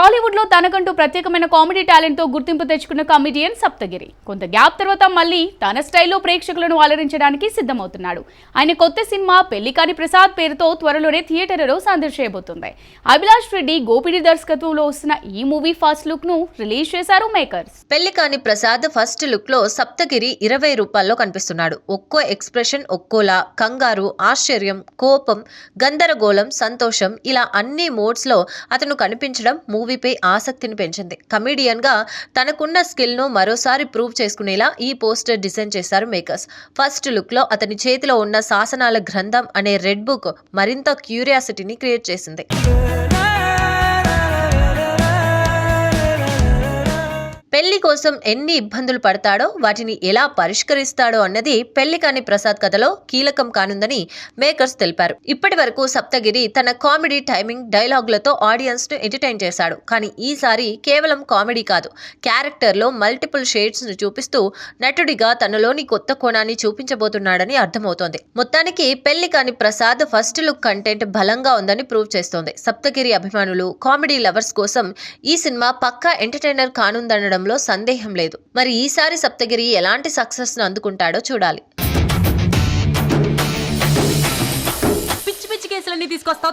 టాలీవుడ్లో తనకంటూ ప్రత్యేకమైన కామెడీ టాలెంట్తో గుర్తింపు తెచ్చుకున్న కామెడియన్ సప్తగిరి. కొంత గ్యాప్ తర్వాత మళ్ళీ తన స్టైల్లో ప్రేక్షకులను అలరించడానికి సిద్ధమవుతున్నాడు. ఆయన కొత్త సినిమా పెళ్ళికాని ప్రసాద్ పేరుతో త్వరలోనే థియేటర్లో సందడి చేయబోతుంది. అభిలాష్ రెడ్డి గోపిడి దర్శకత్వంలో వస్తున్న ఈ మూవీ ఫస్ట్ లుక్ను రిలీజ్ చేశారు మేకర్స్. పెళ్ళికాని ప్రసాద్ ఫస్ట్ లుక్లో సప్తగిరి ఇరవై రూపాల్లో కనిపిస్తున్నాడు. ఒక్కో ఎక్స్ప్రెషన్ ఒక్కోలా కంగారు ఆశ్చర్యం కోపం గందరగోళం సంతోషం ఇలా అన్ని మోడ్స్లో అతను కనిపించడం మూవీ మూవీపై ఆసక్తిని పెంచింది. కమీడియన్గా తనకున్న స్కిల్ను మరోసారి ప్రూవ్ చేసుకునేలా ఈ పోస్టర్ డిజైన్ చేశారు మేకర్స్. ఫస్ట్ లుక్లో అతని చేతిలో ఉన్న శాసనాల గ్రంథం అనే రెడ్ బుక్ మరింత క్యూరియాసిటీని క్రియేట్ చేసింది. పెళ్ళి కోసం ఎన్ని ఇబ్బందులు పడతాడో వాటిని ఎలా పరిష్కరిస్తాడో అన్నది పెళ్ళి కాని ప్రసాద్ కథలో కీలకం కానుందని మేకర్స్ తెలిపారు. ఇప్పటి వరకు సప్తగిరి తన కామెడీ టైమింగ్ డైలాగులతో ఆడియన్స్ను ఎంటర్టైన్ చేశాడు. కానీ ఈసారి కేవలం కామెడీ కాదు క్యారెక్టర్లో మల్టిపుల్ షేడ్స్ను చూపిస్తూ నటుడిగా తనలోని కొత్త కోణాన్ని చూపించబోతున్నాడని అర్థమవుతోంది. మొత్తానికి పెళ్ళి కాని ప్రసాద్ ఫస్ట్ లుక్ కంటెంట్ బలంగా ఉందని ప్రూవ్ చేస్తోంది. సప్తగిరి అభిమానులు కామెడీ లవర్స్ కోసం ఈ సినిమా పక్కా ఎంటర్టైనర్ కానుందనడంలో సందేహం లేదు. మరి ఈసారి సప్తగిరి ఎలాంటి సక్సెస్ను అందుకుంటాడో చూడాలి. పిచ్చి పిచ్చి కేసులన్నీ తీసుకొస్తావు.